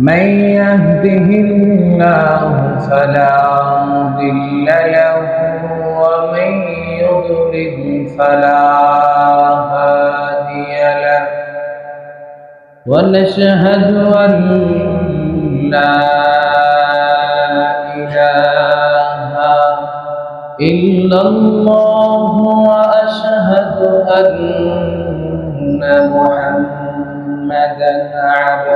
من يهده الله فلا مضل له ومن يضلل فلا هادي له. ونشهد أن لا إله إلا الله وأشهد أن محمدا عبده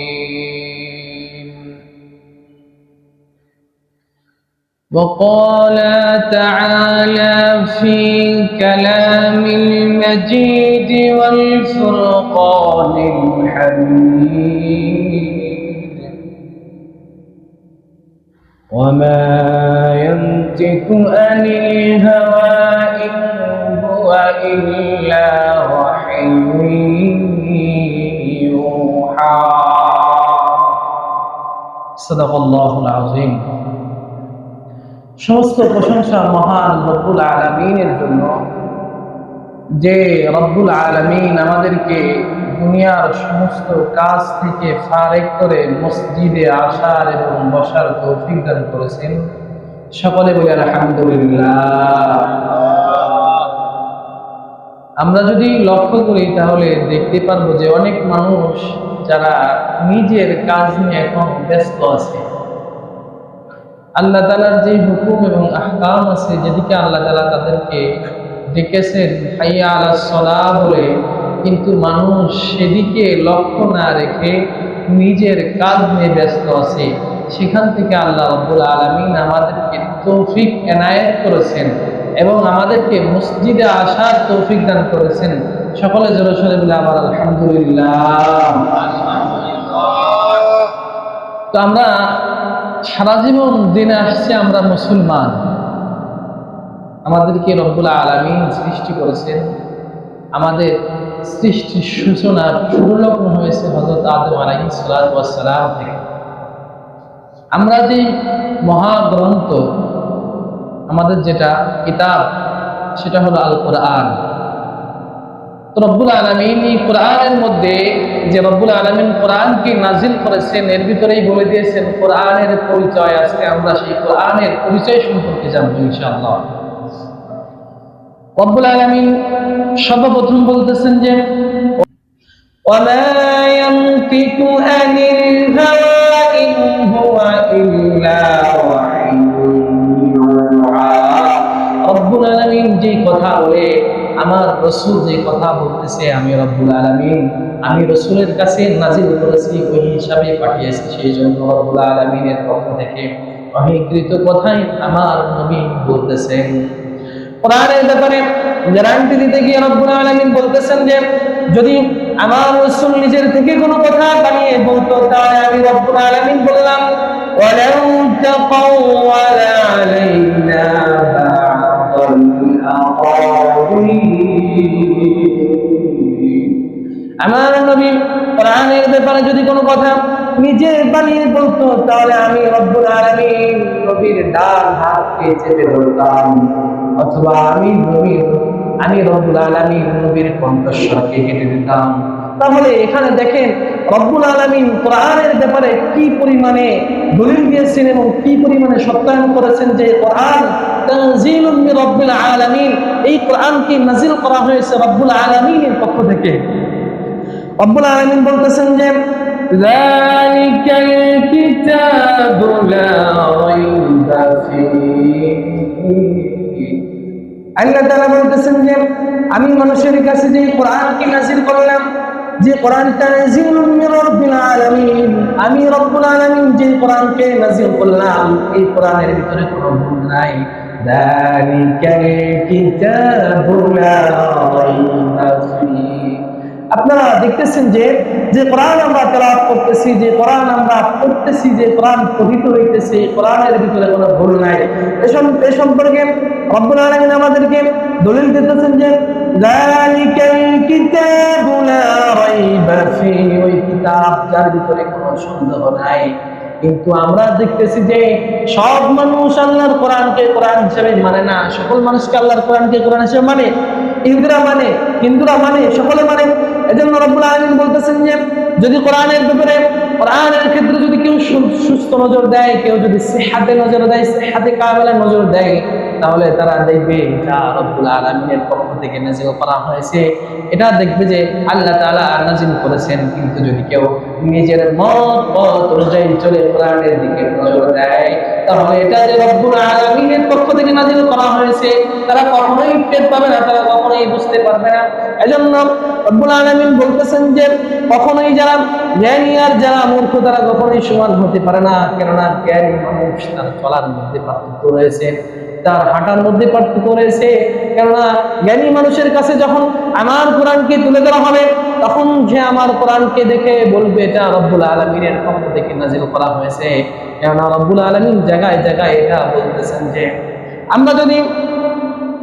وقال تعالى في كلام المجيد والفرقان الحميد. وما ينطق عن الهوى إن هو إلا وحي يوحى. صدق الله العظيم. সমস্ত প্রশংসা মহান রব্বুল আলমিনের জন্য যে রব্বুল আলমিন আমাদেরকে দুনিয়ার সমস্ত কাজ থেকে ফারেক করে মসজিদে আসার এবং বসার তৌফিক দান করেছেন। সকলে বলে আলহামদুলিল্লাহ। আমরা যদি লক্ষ্য করি তাহলে দেখতে পারব যে অনেক মানুষ যারা নিজের কাজ নিয়ে এখন ব্যস্ত আছে। আল্লাহ তালার যে হুকুম এবং আহকাম আছে, যেদিকে আল্লাহ তালা তাদেরকে ডেকেছেন, হাইয়া আলা সলা বলে, কিন্তু মানুষ সেদিকে লক্ষ্য না রেখে নিজের কাজ নিয়ে ব্যস্ত আছে। সেখান থেকে আল্লাহ রব্বুল আলমিন আমাদেরকে তৌফিক এনায়েত করেছেন এবং আমাদেরকে মসজিদে আসার তৌফিক দান করেছেন। সকলে জোরে বলে আমার আলহামদুলিল্লাহ। তো আমরা সারা জীবন দিনে আসছে আমরা মুসলমান। আমাদেরকে রব্বুল আলমিন সৃষ্টি করেছেন? আমাদের সৃষ্টির সূচনা সুরলগ্ন হয়েছে হজরত আদম আলাই সালাম থেকে। আমরা যে মহাগ্রন্থ আমাদের যেটা কিতাব, সেটা হলো আল কোরআন রব্বুল আলমিন এই কোরআনের মধ্যে যে রব্বুল আলমিন কোরআনকে নাজিল করেছেন এর ভিতরেই বলে দিয়েছেন কোরআনের পরিচয় আজকে আমরা সেই কোরআনের পরিচয় সম্পর্কে জানবো ইনশাআল্লাহ রব্বুল আলমিন সর্বপ্রথম বলতেছেন যে وما ينطق عن الهوى إن هو إلا وحي يوحى রব্বুল আলমিন যে কথা বলে আমার রসুল যে কথা বলতেছে আমি রব্বুল আলমিন আমি রসুলের কাছে নাজিল করেছি ওই হিসাবে পাঠিয়েছি সেই জন্য রব্বুল আলমিনের পক্ষ থেকে অহিকৃত কথাই আমার নবী বলতেছেন কোরআনের ব্যাপারে গ্যারান্টি দিতে গিয়ে রব্বুল আলমিন বলতেছেন যে যদি আমার রসুল নিজের থেকে কোনো কথা বানিয়ে বলতো তাহলে আমি রব্বুল আলমিন বললাম ولو تقول علينا কোরআনের ব্যাপারে যদি কোনো কথা। নিজে বানিয়ে বলতো, তাহলে আমি রব্বুল আলামিন নবীর ডান হাতকে চেপে ধরতাম অথবা আমি নবীর, আমি রব্বুল আলামিন নবীর কণ্ঠস্বরকে কেটে দিতাম। তাহলে এখানে দেখেন, রব্বুল আলামিন কোরআনের ব্যাপারে কি পরিমাণে দলিল দিয়েছেন এবং কি পরিমাণে সত্যায়ন করেছেন যে কোরআন রব্বিল আলামিন, এই কোরআনকে নাজিল করা হয়েছে রব্বুল আলামিনের পক্ষ থেকে। রব্বুল আলমিন বলতেছেন যে ذلك الكتاب لا ريب আল্লাহ তালা বলতেছেন যে আমি মানুষের কাছে যে কোরআনকে নাজির করলাম যে কোরআনটা আমি রব্বুল আলমিন যে কোরআনকে নাজির করলাম এই কোরআনের ভিতরে কোনো ভুল নাই। ذلك الكتاب لا ريب আপনারা দেখতেছেন যে যে কোরআন আমরা তেলাওয়াত করতেছি, যে কোরআন আমরা পড়তেছি, যে কোরআন পঠিত হইতেছে কোরআনের ভিতরে কোনো ভুল নাই। এসব এ সম্পর্কে রব্বুল আলামিন আমাদেরকে দলিল দিতেছেন যে ওই কিতাব যার ভিতরে কোনো সন্দেহ নাই। কিন্তু আমরা দেখতেছি যে, সব মানুষ আল্লাহর কোরআনকে কোরআন হিসেবে মানে না, সকল মানুষকে আল্লাহর কোরআনকে কোরআন হিসেবে মানে মানে হিন্দুরা মানে সকলে মানে বলতেছেন যে, যদি ক্ষেত্রে যদি কেউ সুস্থ নজর দেয়, কেউ যদি সেহাতে নজর দেয়, সেহাতে কাবেলা নজর দেয় তাহলে তারা দেখবে এটা রব্বুল আলামিনের পক্ষ থেকে নাজিল করা হয়েছে। এটা দেখবে যে আল্লাহ তাআলা নাজিল করেছেন, কিন্তু যদি কেউ নিজের মত, পথ অনুযায়ী চলে কোরআনের দিকে নজর দেয়, তাহলে এটা যে রব্বুল আলামিনের পক্ষ থেকে নাজিল করা হয়েছে, তারা কখনোই টের পাবে না, তারা কখনোই বুঝতে পারবে না। এজন্য রব্বুল আলামিন বলতেছেন যে, কখনোই যারা জ্ঞানী আর যারা মূর্খ, তারা কখনোই সমান হতে পারে না, কেননা জ্ঞানী মানুষ তার চলার মধ্যে পার্থক্য রয়েছে। তার হাঁটার মধ্যে পার্থক্য রয়েছে। কেননা জ্ঞানী মানুষের কাছে যখন আমার কোরআনকে তুলে ধরা হবে, তখন সে আমার কোরআনকে দেখে বলবে, এটা রব্বুল আলমিনের পক্ষ থেকে নাজিল করা হয়েছে। কেননা রব্বুল আলমিন জায়গায় জায়গায় এটা বলতেছেন যে, আমরা যদি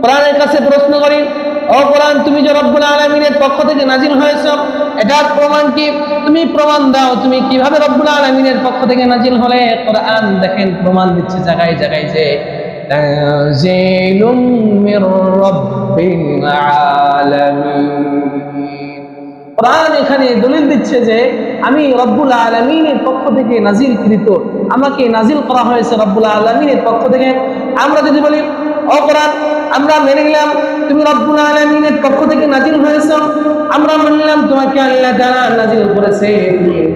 কোরআনের কাছে প্রশ্ন করি, ও কোরআন, তুমি যে রব্বুল আলমিনের পক্ষ থেকে নাজিল হয়েছ, এটার প্রমাণ কি? তুমি প্রমাণ দাও, তুমি কীভাবে রব্বুল আলমিনের পক্ষ থেকে নাজিল হলে কোরআন দেখেন প্রমাণ দিচ্ছে জায়গায় জায়গায় যে তানজিলুম মির রাব্বিল আলামিন। কোরআন এখানে দলিল দিচ্ছে যে, আমি রব্বুল আলমিনের পক্ষ থেকে নাজিল কৃত আমাকে নাজিল করা হয়েছে রব্বুল আলমিনের পক্ষ থেকে। আমরা যদি বলি কোরআন, আমরা মেনে নিলাম, তুমি রব্বুল আলমিনের পক্ষ থেকে নাজিল হয়েছ। আমরা মানলাম তোমাকে আল্লাহ তাআলা নাজিল করেছে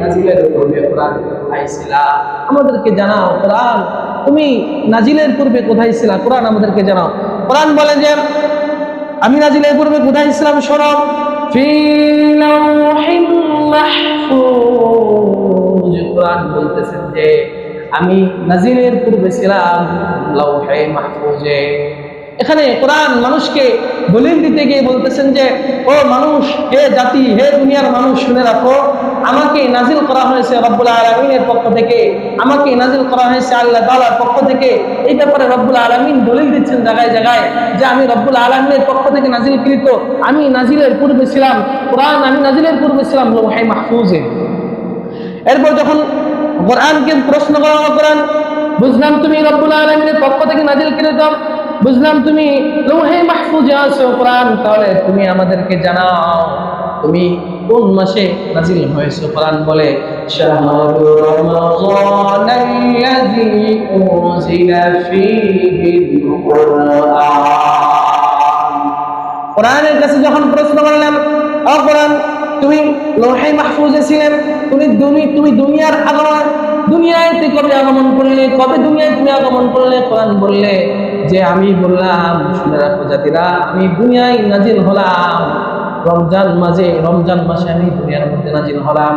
নাজিলের পূর্বে কোরআন ছিলা আমাদেরকে জানাও, কোরআন তুমি নাজিলের পূর্বে কোথায় ছিলা? কোরআন আমাদেরকে জানাও। কোরআন বলে যে আমি নাজিলের পূর্বে কোথায় ছিলাম? সরব কোরআন বলতেছেন যে আমি নাজিলের পূর্বে ছিলাম লৌহে মাহফুজে। এখানে কোরআন মানুষকে দলিল দিতে গিয়ে বলতেছেন যে ও মানুষ হে জাতি হে দুনিয়ার মানুষ শুনে রাখো। আমাকে নাজিল করা হয়েছে রব্বুল আলমিনের পক্ষ থেকে। আমাকে নাজিল করা হয়েছে আল্লাহ তাআলার পক্ষ থেকে। এই ব্যাপারে রব্বুল আলমিন দলিল দিচ্ছেন জায়গায় জায়গায় যে আমি রব্বুল আলমিনের পক্ষ থেকে নাজিল কৃত আমি নাজিলের পূর্বে ছিলাম, কোরআন আমি নাজিলের পূর্বে ছিলাম লোহাই মাহফুজে। এরপর যখন কোরআনকে প্রশ্ন করা কোরআন, বুঝলাম তুমি রব্বুল আলমিনের পক্ষ থেকে নাজিল কৃত বুঝলাম তুমি লোহে মাহফুজে আছো কোরআন, তাহলে তুমি আমাদেরকে জানাও। তুমি কোন মাসে নাজিল হয়েছে কোরআন বলে? কোরআনের কাছে যখন প্রশ্ন করলাম ও কোরআন, তুমি লোহে মাহফুজে ছিলেন তুমি তুমি দুনিয়ার আগমন, দুনিয়ায় তুই কবে আগমন করলে? কবে দুনিয়ায় তুমি আগমন করলে? কোরআন বললে যে আমি বললাম, শুনে রাখো জাতিরা, আমি দুনিয়ায় নাজিল হলাম। রমজান মাঝে, রমজান মাসে আমি দুনিয়ার মধ্যে নাজিল হলাম।